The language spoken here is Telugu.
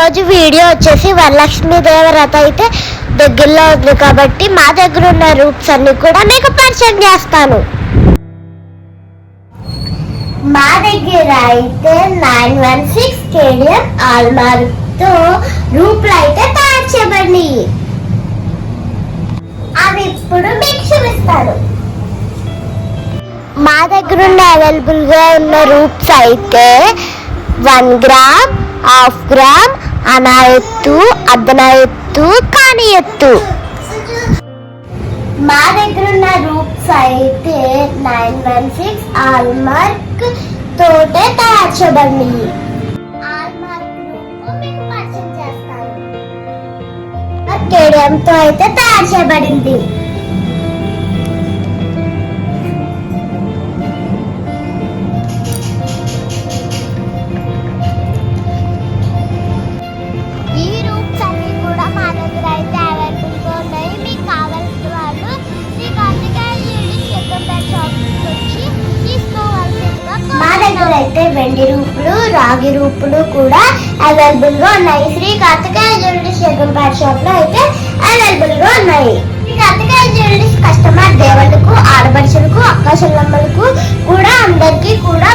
ఈరోజు వీడియో వచ్చేసి వరలక్ష్మి దేవరత అయితే దగ్గరలో ఉంది కాబట్టి మా దగ్గర ఉన్న రూట్స్ అన్ని కూడా మీకు పరిచయం చేస్తాను. మా దగ్గర అయితే నైన్ వన్ సిక్స్ స్టేడియం ఆల్మార్క్ రూపులు అయితే తయారు చేయబడి అవి ఇప్పుడు మీకు చూపిస్తాను. మా దగ్గర ఉన్న అవైలబుల్గా ఉన్న రూప్స్ అయితే వన్ గ్రామ్ హాఫ్ గ్రామ్ అనా ఎత్తు అద్దన ఎత్తు కాని ఎత్తు మా దగ్గర ఉన్న రూప్స్ అయితే నైన్ వన్ సిక్స్ ఆల్మార్క్ తోటే తయారు చేయబడింది. ఆల్మార్క్ కేడియంతో అయితే తయారు చేయబడింది. అయితే వెండి రూపులు రాగి రూపులు కూడా అవైలబుల్గా ఉన్నాయి. శ్రీ కార్తికేయ జ్యువెలరీస్ సెకండ్ షాప్లో అయితే అవైలబుల్గా ఉన్నాయి. శ్రీ కార్తికేయ జ్యువెలరీస్ కస్టమర్ దేవుళ్ళకు ఆడపడుచులకు అక్క చెల్లమ్మలకు కూడా అందరికీ కూడా